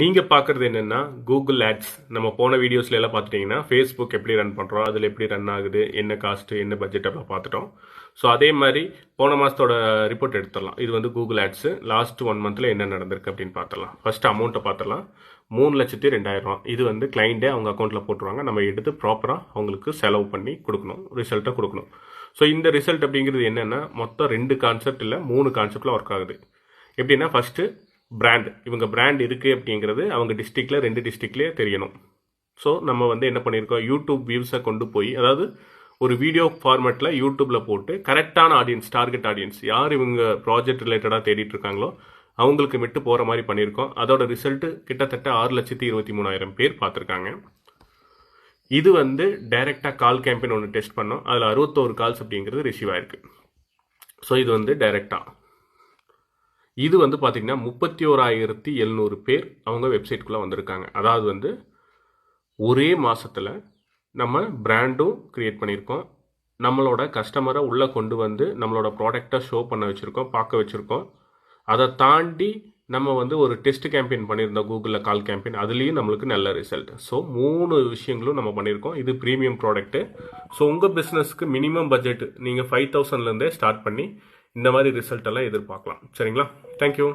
நீங்கள் பார்க்குறது என்னென்னா கூகுள் ஆட்ஸ் நம்ம போன வீடியோஸ்ல எல்லாம் பார்த்துட்டிங்கன்னா ஃபேஸ்புக் எப்படி ரன் பண்ணுறோம் அதில் எப்படி ரன் ஆகுது என்ன காஸ்ட்டு என்ன பட்ஜெட் அப்படிலாம் பார்த்துட்டோம். ஸோ அதே மாதிரி போன மாதத்தோட ரிப்போர்ட் எடுத்துடலாம். இது வந்து கூகுள் ஆட்ஸு லாஸ்ட் ஒன் மந்தில் என்ன நடந்திருக்கு அப்படின்னு பார்த்துடலாம். ஃபஸ்ட்டு அமௌண்ட்டை பார்த்துடலாம். மூணு லட்சத்தி ரெண்டாயிரம் ரூபா இது வந்து கிளைண்ட்டே அவங்க அக்கௌண்ட்டில் போட்டுருவாங்க. நம்ம எடுத்து ப்ராப்பராக அவங்களுக்கு செலவு பண்ணி கொடுக்கணும். ரிசல்ட்டை கொடுக்கணும். ஸோ இந்த ரிசல்ட் அப்படிங்கிறது என்னென்னா மொத்தம் ரெண்டு கான்செப்ட் இல்லை மூணு கான்செப்டில் ஒர்க் ஆகுது. எப்படின்னா ஃபஸ்ட்டு பிராண்ட் இவங்க பிராண்ட் இருக்குது அப்படிங்கிறது அவங்க டிஸ்ட்ரிக்டில் ரெண்டு டிஸ்ட்ரிக்ட்லேயே தெரியணும். ஸோ நம்ம வந்து என்ன பண்ணியிருக்கோம் யூடியூப் வியூஸை கொண்டு போய் அதாவது ஒரு வீடியோ ஃபார்மேட்டில் யூடியூப்பில் போட்டு கரெக்டான ஆடியன்ஸ் டார்கெட் ஆடியன்ஸ் யார் இவங்க ப்ராஜெக்ட் ரிலேட்டடாக தேடிட்டு இருக்காங்களோ அவங்களுக்கு விட்டு போகிற மாதிரி பண்ணியிருக்கோம் அதோட ரிசல்ட்டு கிட்டத்தட்ட ஆறு லட்சத்தி இருபத்தி மூணாயிரம் பேர் பார்த்துருக்காங்க. இது வந்து டைரெக்டாக கால் கேம்பெயின் ஒன்று டெஸ்ட் பண்ணோம். அதில் அறுபத்தோரு கால்ஸ் அப்படிங்கிறது ரிசீவ் ஆயிருக்கு. ஸோ இது வந்து டைரெக்டாக இது வந்து பார்த்திங்கன்னா முப்பத்தி ஓராயிரத்தி எழுநூறு பேர் அவங்க வெப்சைட்குள்ளே வந்திருக்காங்க. அதாவது வந்து ஒரே மாதத்தில் நம்ம பிராண்டும் க்ரியேட் பண்ணியிருக்கோம். நம்மளோட கஸ்டமரை உள்ளே கொண்டு வந்து நம்மளோட ப்ராடக்டை ஷோ பண்ண வச்சுருக்கோம் பார்க்க வச்சுருக்கோம். அதை தாண்டி நம்ம வந்து ஒரு டெஸ்ட் கேம்பெயின் பண்ணியிருந்தோம் கூகுளில் கால் கேம்பெயின் அதுலேயும் நம்மளுக்கு நல்ல ரிசல்ட் ஸோ மூணு விஷயங்களும் நம்ம பண்ணியிருக்கோம். இது ப்ரீமியம் ப்ராடக்ட்டு ஸோ உங்கள் பிஸ்னஸ்க்கு மினிமம் பட்ஜெட் நீங்கள் ஃபைவ் தௌசண்ட்லேருந்தே ஸ்டார்ட் பண்ணி இந்த மாதிரி ரிசல்ட் எல்லாம் எதிர்பார்க்கலாம். சரிங்களா? தேங்க்யூ